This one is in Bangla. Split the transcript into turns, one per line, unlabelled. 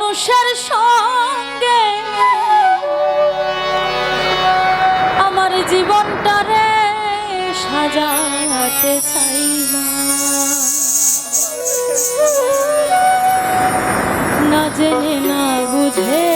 মানুষের সঙ্গে। আমার জীবনটারে সাজাতে চাই না না জেনে না বুঝে